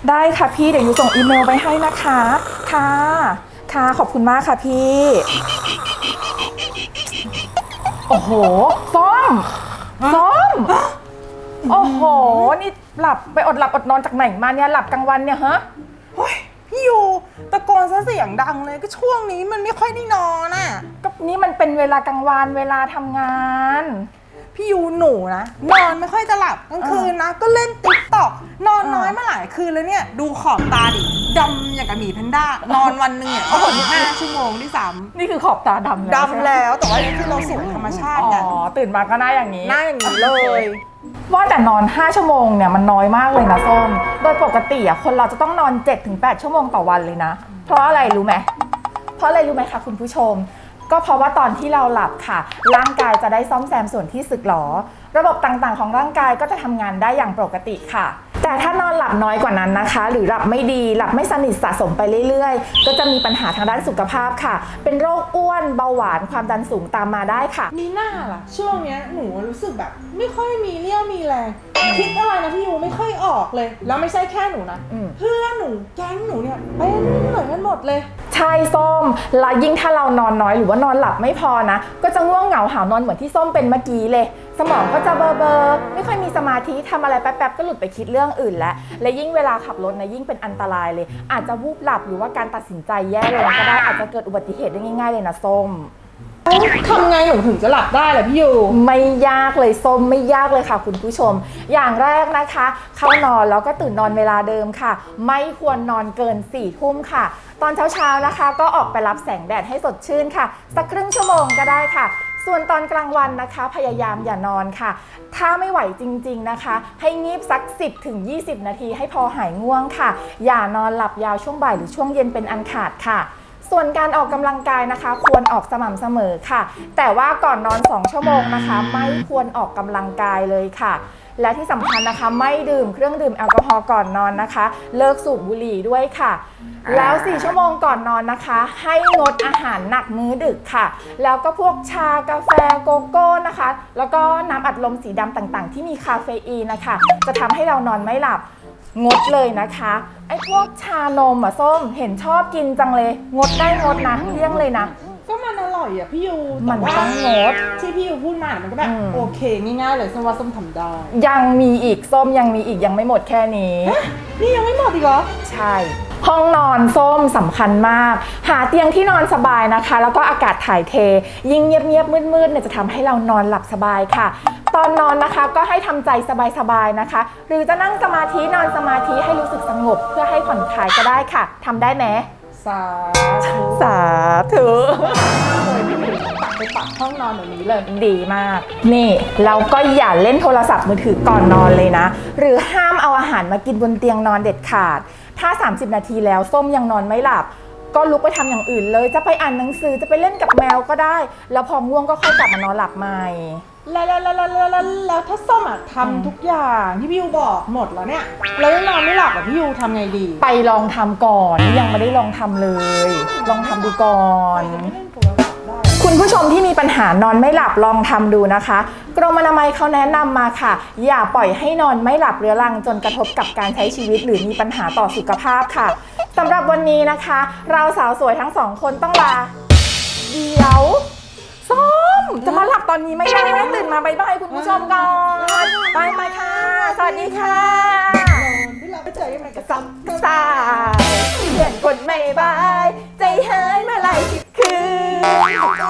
ค่ะได้ค่ะพี่เดี๋ยวยูส่งอีเมลไปให้นะคะ ค่ะ ค่ะขอบคุณมากค่ะพี่ โอ้โหส้มส้มโอ้โห นี่หลับไปอดหลับอดนอนจากไหนมาเนี่ยหลับกลางวันเนี่ยฮะเฮ้ยพี่ยูตะโกนซะเสียงดังเลยก็ช่วงนี้มันไม่ค่อยได้นอนอะ ก็นี่มันเป็นเวลากลางวันเวลาทำงาน พี่ยูหนูนะ นอนไม่ค่อยจะหลับกลางคืนนะ ก็เล่นติ๊กต็อกนอนน้อยอ่ามมาหลายคืนแล้วเนี่ย ดูขอบตาดิดำอย่างกับหมีแพนด้านอนวันหนึ่งเนี่ยก็หกห้าชั่วโมงที่สามนี่คือขอบตาดำแล้วดำแล้ว แต่ว่านี่คือเราสวยธรรมชาติอ๋ไงอตื่นมาก็หน้าอย่างนี้ หน้าอย่างนี้เลย ว่าแต่นอน 5 ชั่วโมงเนี่ยมันน้อยมากเลยนะส้ม โดยปกติอะคนเราจะต้องนอน 7-8 ชั่วโมงต่อวันเลยนะ เพราะอะไรรู้ไหม เพราะอะไรรู้ไหมคะคุณผู้ชม ก็เพราะว่าตอนที่เราหลับค่ะ ร่างกายจะได้ซ่อมแซมส่วนที่สึกหรอ ระบบต่างๆ ของร่างกายก็จะทำงานได้อย่างปกติค่ะ แต่ถ้านอนหลับน้อยกว่านั้นนะคะ หรือหลับไม่ดีหลับไม่สนิทสะสมไปเรื่อยๆ ก็จะมีปัญหาทางด้านสุขภาพค่ะ เป็นโรคอ้วนเบาหวานความดันสูงตามมาได้ค่ะ มีหน้าล่ะ ช่วงเนี้ยหนูรู้สึกแบบ ไม่ค่อยมีเรี่ยวมีแรงคิดอะไรนะพี่ยูไม่ค่อยออกเลย แล้วไม่ใช่แค่หนูนะอืม เพื่อนหนูแก๊งหนูเนี่ยเป็นเหมือนกันหมดเลยใช่ส้มและยิ่งถ้าเรานอนน้อยหรือว่านอนหลับไม่พอนะ ก็จะง่วงเหงาหาวนอนเหมือนที่ส้มเป็นเมื่อกี้เลย สมองก็จะเบอร์เบอร์ไม่ค่อยมีสมาธิทำอะไรแป๊บๆก็หลุดไปคิดเรื่องอื่นแล้วและยิ่งเวลาขับรถนะยิ่งเป็นอันตรายเลย อาจจะวูบหลับหรือว่าการตัดสินใจแย่ลงก็ได้อาจจะเกิดอุบัติเหตุได้ง่าย ๆ เลยนะส้ม ทำไงหนูถึงจะหลับได้ล่ะพี่ยูไม่ยากเลยส้มไม่ยากเลยค่ะ คุณผู้ชม อย่างแรกนะคะ เข้านอนแล้วก็ตื่นนอนเวลาเดิมค่ะ ไม่ควรนอนเกิน4ี่ทุ่มค่ะ ตอนเช้าๆนะคะ ก็ออกไปรับแสงแดดให้สดชื่นค่ะ สักครึ่งชั่วโมงก็ได้ค่ะส่วนตอนกลางวันนะคะ พยายามอย่านอนค่ะ ถ้าไม่ไหวจริงๆนะคะ ให้งีบสัก 10ถึง20 นาทีให้พอหายง่วงค่ะ อย่านอนหลับยาวช่วงบ่ายหรือช่วงเย็นเป็นอันขาดค่ะ ส่วนการออกกำลังกายนะคะ ควรออกสม่ำเสมอค่ะ แต่ว่าก่อนนอน 2 ชั่วโมงนะคะ ไม่ควรออกกำลังกายเลยค่ะ และที่สำคัญนะคะ ไม่ดื่มเครื่องดื่มแอลกอฮอล์ก่อนนอนนะคะ เลิกสูบบุหรี่ด้วยค่ะ แล้ว 4 ชั่วโมงก่อนนอนนะคะ ให้งดอาหารหนักมื้อดึกค่ะ แล้วก็พวกชากาแฟโกโก้นะคะ แล้วก็น้ำอัดลมสีดำต่างๆ ที่มีคาเฟอีนนะคะ จะทำให้เรานอนไม่หลับ งดเลยนะคะไอ้พวกชานมอะส้มเห็นชอบกินจังเลย งดได้งดนะเลี่ยงเลยนะ มันอร่อยอะพี่ยูมันแต่ว่าต้องงด ที่พี่ยูพูดมามันก็แบบอืม โอเคง่ายๆเลยส้มว่าส้มทำได้ยังมีอีกส้มยังมีอีกยังไม่หมดแค่นี้นี่ยังไม่หมดอีกเหรอ ใช่ ห้องนอนส้มสำคัญมาก หาเตียงที่นอนสบายนะคะ แล้วก็อากาศถ่ายเท ยิ่งเงียบๆมืดๆเนี่ยจะทำให้เรานอนหลับสบายค่ะ ตอนนอนนะคะก็ให้ทำใจสบายๆนะคะ หรือจะนั่งสมาธินอนสมาธิให้รู้สึกสงบเพื่อให้ผ่อนคลายก็ได้ค่ะทำได้ไหม สาธุสาธุเลยพี่ยูตักไปปักห้องนอนแบบนี้เลย ดีมาก นี่เราก็อย่าเล่นโทรศัพท์มือถือก่อนนอนเลยนะ หรือห้ามเอาอาหารมากินบนเตียงนอนเด็ดขาด ถ้า 30 นาทีแล้วส้มยังนอนไม่หลับ ก็ลุกไปทำอย่างอื่นเลย จะไปอ่านหนังสือจะไปเล่นกับแมวก็ได้ แล้วพอง่วงก็ค่อยกลับมานอนหลับใหม่ แล้วแล้วแล้วแล้วแล้วแล้วถ้าส้มอะอืมทำทุกอย่างที่พี่ยูบอกหมดแล้วเนี่ยแล้วยังนอนไม่ หลับอะพี่ยูทำไงดี ไปลองทำก่อนนี่ยังไม่ได้ลองทำเลย ลองทำดูก่อนจะไม่เล่นโทรศัพท์ได้คุณผู้ชมที่มีปัญหานอนไม่หลับลองทำดูนะคะ กรมอนามัยเขาแนะนำมาค่ะ อย่าปล่อยให้นอนไม่หลับเรื้อรังจนกระทบกับการใช้ชีวิต หรือมีปัญหาต่อสุขภาพค่ะสำหรับวันนี้นะคะ เราสาวสวยทั้งสองคนต้องลาเดี๋ยวส้มจะมาหลับตอนนี้ไม่ได้ตื่นมาบายบายคุณผู้ชมก่อนบายบายค่ะ สวัสดีค่ะ ใจมันกระซับกระซ่ายเพื่ยนคนไม่บาย ใจหายเมื่อไหร่คืน